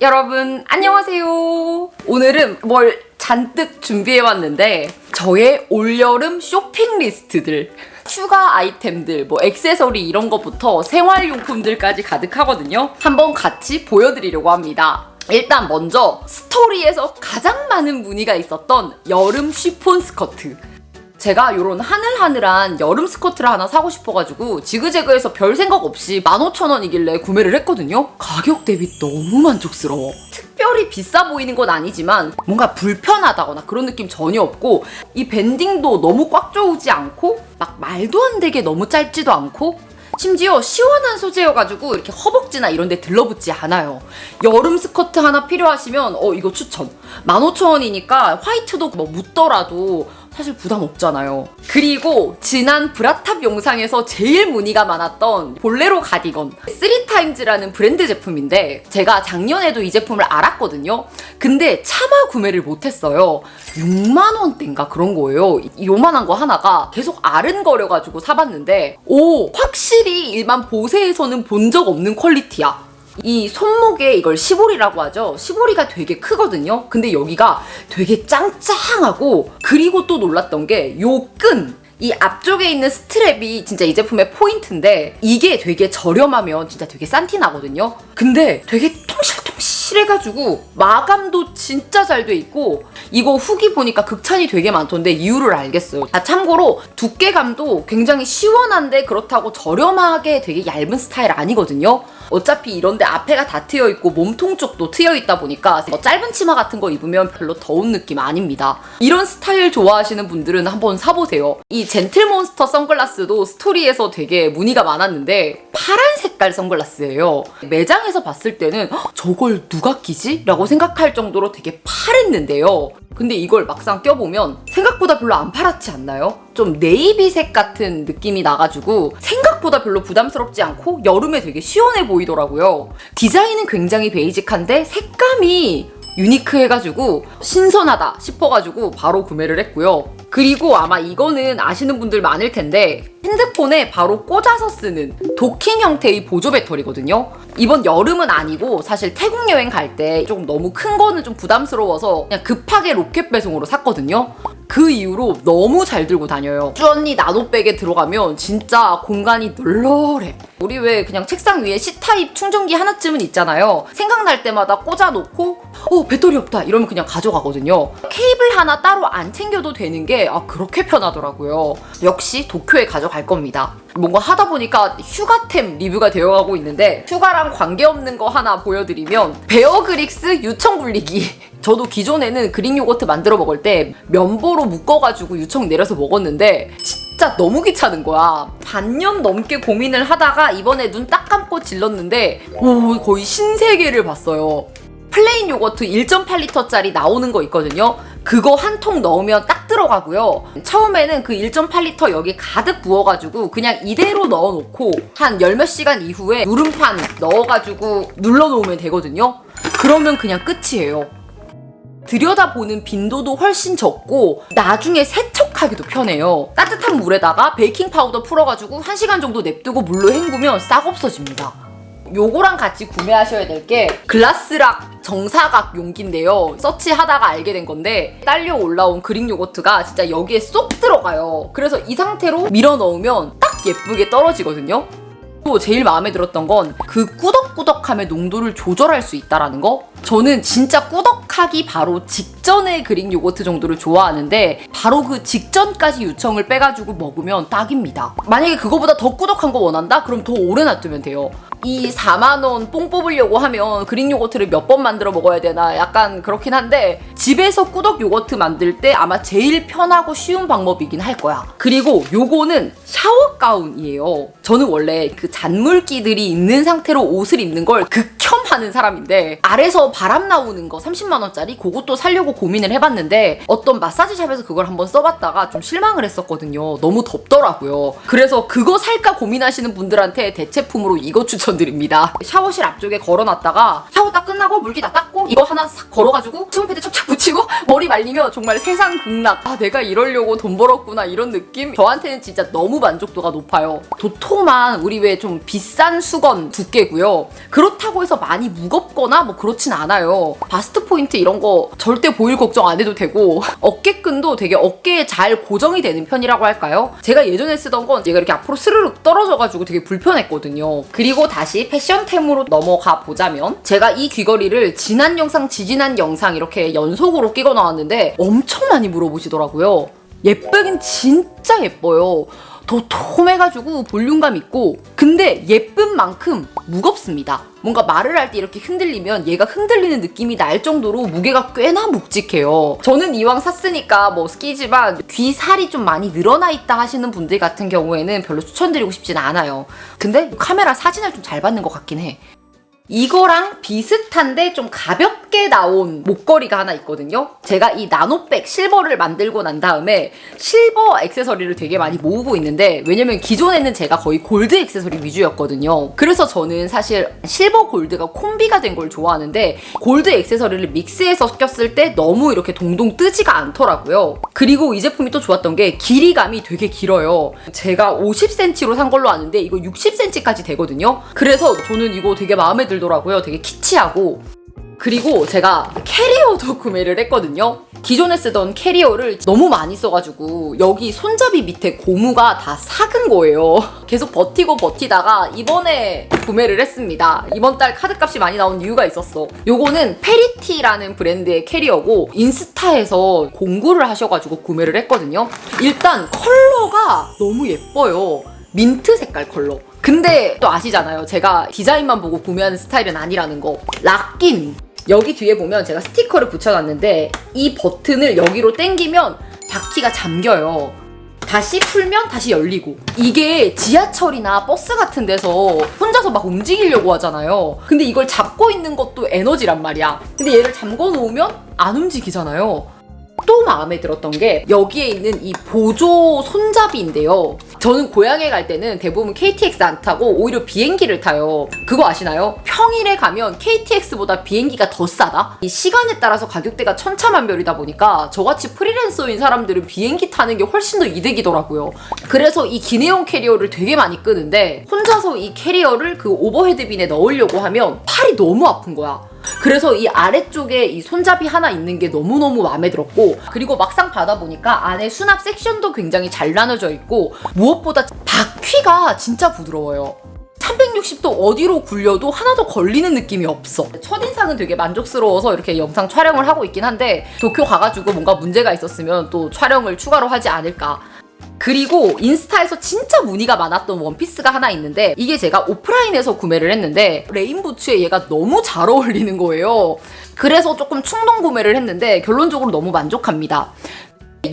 여러분 안녕하세요. 오늘은 뭘 잔뜩 준비해왔는데 저의 올여름 쇼핑 리스트들 추가 아이템들 뭐 액세서리 이런 것부터 생활용품들까지 가득하거든요. 한번 같이 보여드리려고 합니다. 일단 먼저 스토리에서 가장 많은 문의가 있었던 여름 쉬폰 스커트 제가 요런 하늘하늘한 여름 스커트를 하나 사고 싶어가지고 지그재그에서 별 생각 없이 15,000원이길래 구매를 했거든요. 가격 대비 너무 만족스러워. 특별히 비싸 보이는 건 아니지만 뭔가 불편하다거나 그런 느낌 전혀 없고 이 밴딩도 너무 꽉 조우지 않고 막 말도 안 되게 너무 짧지도 않고 심지어 시원한 소재여가지고 이렇게 허벅지나 이런 데 들러붙지 않아요. 여름 스커트 하나 필요하시면 어 이거 추천. 15,000원이니까 화이트도 뭐 묻더라도 사실 부담 없잖아요. 그리고 지난 브라탑 영상에서 제일 문의가 많았던 볼레로 가디건 3타임즈라는 브랜드 제품인데 제가 작년에도 이 제품을 알았거든요. 근데 차마 구매를 못했어요. 6만 원대인가 그런 거예요. 요만한 거 하나가 계속 아른거려가지고 사봤는데 오 확실히 일반 보세에서는 본 적 없는 퀄리티야. 이 손목에 이걸 시보리라고 하죠. 시보리가 되게 크거든요. 근데 여기가 되게 짱짱하고 그리고 또 놀랐던 게 요 끈. 이 앞쪽에 있는 스트랩이 진짜 이 제품의 포인트인데 이게 되게 저렴하면 진짜 되게 싼티 나거든요. 근데 되게 통실통실 해가지고 마감도 진짜 잘 돼 있고 이거 후기 보니까 극찬이 되게 많던데 이유를 알겠어요. 아 참고로 두께감도 굉장히 시원한데 그렇다고 저렴하게 되게 얇은 스타일 아니거든요. 어차피 이런데 앞에가 다 트여 있고 몸통 쪽도 트여 있다 보니까 뭐 짧은 치마 같은 거 입으면 별로 더운 느낌 아닙니다. 이런 스타일 좋아하시는 분들은 한번 사보세요. 이 젠틀몬스터 선글라스도 스토리에서 되게 문의가 많았는데 파란 색깔 선글라스예요. 매장에서 봤을 때는 "헉, 저걸 누가 끼지? 라고 생각할 정도로 되게 파랬는데요. 근데 이걸 막상 껴보면 생각보다 별로 안 파랗지 않나요? 좀 네이비색 같은 느낌이 나가지고 생각보다 별로 부담스럽지 않고 여름에 되게 시원해 보이더라고요. 디자인은 굉장히 베이직한데 색감이 유니크해가지고 신선하다 싶어가지고 바로 구매를 했고요. 그리고 아마 이거는 아시는 분들 많을 텐데 핸드폰에 바로 꽂아서 쓰는 도킹 형태의 보조 배터리거든요. 이번 여름은 아니고 사실 태국 여행 갈 때 조금 너무 큰 거는 좀 부담스러워서 그냥 급하게 로켓 배송으로 샀거든요. 그 이후로 너무 잘 들고 다녀요. 쭈언니 나노백에 들어가면 진짜 공간이 널널해. 우리 왜 그냥 책상 위에 C타입 충전기 하나쯤은 있잖아요. 생각날 때마다 꽂아놓고 어 배터리 없다 이러면 그냥 가져가거든요. 케이블 하나 따로 안 챙겨도 되는 게 아, 그렇게 편하더라고요. 역시 도쿄에 가져갈 겁니다. 뭔가 하다 보니까 휴가템 리뷰가 되어가고 있는데 휴가랑 관계없는 거 하나 보여드리면 베어그릭스 유청 분리기 저도 기존에는 그릭 요거트 만들어 먹을 때 면보로 묶어가지고 유청 내려서 먹었는데 진짜 너무 귀찮은 거야. 반년 넘게 고민을 하다가 이번에 눈 딱 감고 질렀는데 오 거의 신세계를 봤어요. 플레인 요거트 1.8리터짜리 나오는 거 있거든요. 그거 한 통 넣으면 딱 들어가고요. 처음에는 그 1.8리터 여기 가득 부어가지고 그냥 이대로 넣어놓고 한 열 몇 시간 이후에 누름판 넣어가지고 눌러놓으면 되거든요. 그러면 그냥 끝이에요. 들여다보는 빈도도 훨씬 적고 나중에 세척하기도 편해요. 따뜻한 물에다가 베이킹 파우더 풀어가지고 1시간 정도 냅두고 물로 헹구면 싹 없어집니다. 요거랑 같이 구매하셔야 될 게 글라스락 정사각 용기인데요. 서치하다가 알게 된 건데 딸려 올라온 그릭 요거트가 진짜 여기에 쏙 들어가요. 그래서 이 상태로 밀어 넣으면 딱 예쁘게 떨어지거든요. 또 제일 마음에 들었던 건 그 꾸덕꾸덕함의 농도를 조절할 수 있다라는 거. 저는 진짜 꾸덕하기 바로 직전의 그릭 요거트 정도를 좋아하는데 바로 그 직전까지 유청을 빼가지고 먹으면 딱입니다. 만약에 그거보다 더 꾸덕한 거 원한다? 그럼 더 오래 놔두면 돼요. 이 4만원 뽕 뽑으려고 하면 그릭 요거트를 몇 번 만들어 먹어야 되나 약간 그렇긴 한데 집에서 꾸덕 요거트 만들 때 아마 제일 편하고 쉬운 방법이긴 할 거야. 그리고 요거는 샤워 가운이에요. 저는 원래 그 잔물기들이 있는 상태로 옷을 입는 걸 극 혐하는 사람인데 아래서 바람 나오는 거 30만 원짜리 그것도 사려고 고민을 해봤는데 어떤 마사지 샵에서 그걸 한번 써봤다가 좀 실망을 했었거든요. 너무 덥더라고요. 그래서 그거 살까 고민하시는 분들한테 대체품으로 이거 추천드립니다. 샤워실 앞쪽에 걸어놨다가 샤워 딱 끝나고 물기 다 닦고 이거 하나 싹 걸어가지고 수분 패드 척척 붙이고 머리 말리면 정말 세상 극락. 아 내가 이러려고 돈 벌었구나 이런 느낌. 저한테는 진짜 너무 만족도가 높아요. 도톰한 우리 왜 좀 비싼 수건 두께고요. 그렇다고 해서 많이 많이 무겁거나 뭐 그렇진 않아요. 바스트 포인트 이런 거 절대 보일 걱정 안 해도 되고 어깨끈도 되게 어깨에 잘 고정이 되는 편이라고 할까요? 제가 예전에 쓰던 건 얘가 이렇게 앞으로 스르륵 떨어져가지고 되게 불편했거든요. 그리고 다시 패션템으로 넘어가 보자면 제가 이 귀걸이를 지난 영상, 지지난 영상 이렇게 연속으로 끼고 나왔는데 엄청 많이 물어보시더라고요. 예쁘긴 진짜 예뻐요. 도톰해가지고 볼륨감 있고 근데 예쁜 만큼 무겁습니다. 뭔가 말을 할 때 이렇게 흔들리면 얘가 흔들리는 느낌이 날 정도로 무게가 꽤나 묵직해요. 저는 이왕 샀으니까 뭐 스키지만 귀 살이 좀 많이 늘어나 있다 하시는 분들 같은 경우에는 별로 추천드리고 싶진 않아요. 근데 카메라 사진을 좀 잘 받는 것 같긴 해. 이거랑 비슷한데 좀 가볍게 나온 목걸이가 하나 있거든요. 제가 이 나노백 실버를 만들고 난 다음에 실버 액세서리를 되게 많이 모으고 있는데 왜냐면 기존에는 제가 거의 골드 액세서리 위주였거든요. 그래서 저는 사실 실버 골드가 콤비가 된 걸 좋아하는데 골드 액세서리를 믹스해서 꼈을 때 너무 이렇게 동동 뜨지가 않더라고요. 그리고 이 제품이 또 좋았던 게 길이감이 되게 길어요. 제가 50cm로 산 걸로 아는데 이거 60cm까지 되거든요. 그래서 저는 이거 되게 마음에 들 더라고요. 되게 키치하고 그리고 제가 캐리어도 구매를 했거든요. 기존에 쓰던 캐리어를 너무 많이 써가지고 여기 손잡이 밑에 고무가 다 삭은 거예요. 계속 버티고 버티다가 이번에 구매를 했습니다. 이번 달 카드값이 많이 나온 이유가 있었어. 요거는 페리티라는 브랜드의 캐리어고 인스타에서 공구를 하셔가지고 구매를 했거든요. 일단 컬러가 너무 예뻐요. 민트 색깔 컬러. 근데 또 아시잖아요. 제가 디자인만 보고 구매하는 스타일은 아니라는 거. 락긴. 여기 뒤에 보면 제가 스티커를 붙여놨는데 이 버튼을 여기로 당기면 바퀴가 잠겨요. 다시 풀면 다시 열리고 이게 지하철이나 버스 같은 데서 혼자서 막 움직이려고 하잖아요 근데 이걸 잡고 있는 것도 에너지란 말이야 근데 얘를 잠궈 놓으면 안 움직이잖아요 또 마음에 들었던 게 여기에 있는 이 보조 손잡이인데요. 저는 고향에 갈 때는 대부분 KTX 안 타고 오히려 비행기를 타요. 그거 아시나요? 평일에 가면 KTX보다 비행기가 더 싸다? 이 시간에 따라서 가격대가 천차만별이다 보니까 저같이 프리랜서인 사람들은 비행기 타는 게 훨씬 더 이득이더라고요. 그래서 이 기내용 캐리어를 되게 많이 끄는데 혼자서 이 캐리어를 그 오버헤드빈에 넣으려고 하면 팔이 너무 아픈 거야. 그래서 이 아래쪽에 이 손잡이 하나 있는 게 너무너무 마음에 들었고 그리고 막상 받아보니까 안에 수납 섹션도 굉장히 잘 나눠져 있고 무엇보다 바퀴가 진짜 부드러워요. 360도 어디로 굴려도 하나도 걸리는 느낌이 없어. 첫인상은 되게 만족스러워서 이렇게 영상 촬영을 하고 있긴 한데 도쿄 가가지고 뭔가 문제가 있었으면 또 촬영을 추가로 하지 않을까. 그리고 인스타에서 진짜 문의가 많았던 원피스가 하나 있는데 이게 제가 오프라인에서 구매를 했는데 레인부츠에 얘가 너무 잘 어울리는 거예요. 그래서 조금 충동 구매를 했는데 결론적으로 너무 만족합니다.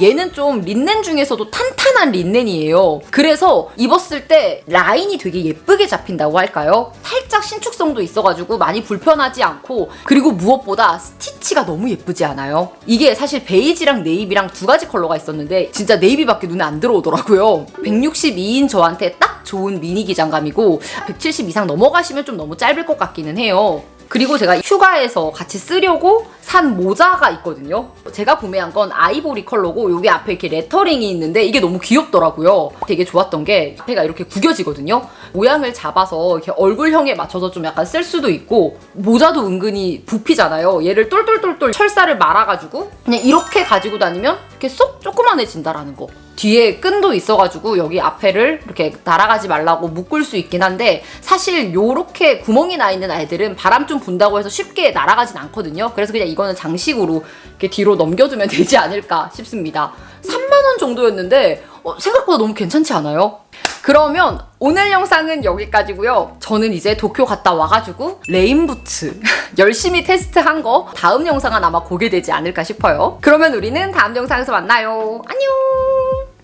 얘는 좀 린넨 중에서도 탄탄한 린넨이에요. 그래서 입었을 때 라인이 되게 예쁘게 잡힌다고 할까요? 살짝 신축성도 있어가지고 많이 불편하지 않고 그리고 무엇보다 스티치가 너무 예쁘지 않아요? 이게 사실 베이지랑 네이비랑 두 가지 컬러가 있었는데 진짜 네이비밖에 눈에 안 들어오더라고요. 162인 저한테 딱 좋은 미니 기장감이고 170 이상 넘어가시면 좀 너무 짧을 것 같기는 해요. 그리고 제가 휴가에서 같이 쓰려고 산 모자가 있거든요. 제가 구매한 건 아이보리 컬러고 여기 앞에 이렇게 레터링이 있는데 이게 너무 귀엽더라고요. 되게 좋았던 게 앞에가 이렇게 구겨지거든요. 모양을 잡아서 이렇게 얼굴형에 맞춰서 좀 약간 쓸 수도 있고 모자도 은근히 부피잖아요. 얘를 똘똘똘똘 철사를 말아가지고 그냥 이렇게 가지고 다니면 이렇게 쏙 조그만해진다라는 거. 뒤에 끈도 있어가지고 여기 앞에를 이렇게 날아가지 말라고 묶을 수 있긴 한데 사실 요렇게 구멍이 나 있는 아이들은 바람 좀 분다고 해서 쉽게 날아가진 않거든요. 그래서 그냥 이거는 장식으로 이렇게 뒤로 넘겨주면 되지 않을까 싶습니다. 3만원 정도였는데 어, 생각보다 너무 괜찮지 않아요? 그러면 오늘 영상은 여기까지고요. 저는 이제 도쿄 갔다 와가지고 레인부츠 열심히 테스트한 거 다음 영상은 아마 공개되지 않을까 싶어요. 그러면 우리는 다음 영상에서 만나요. 안녕!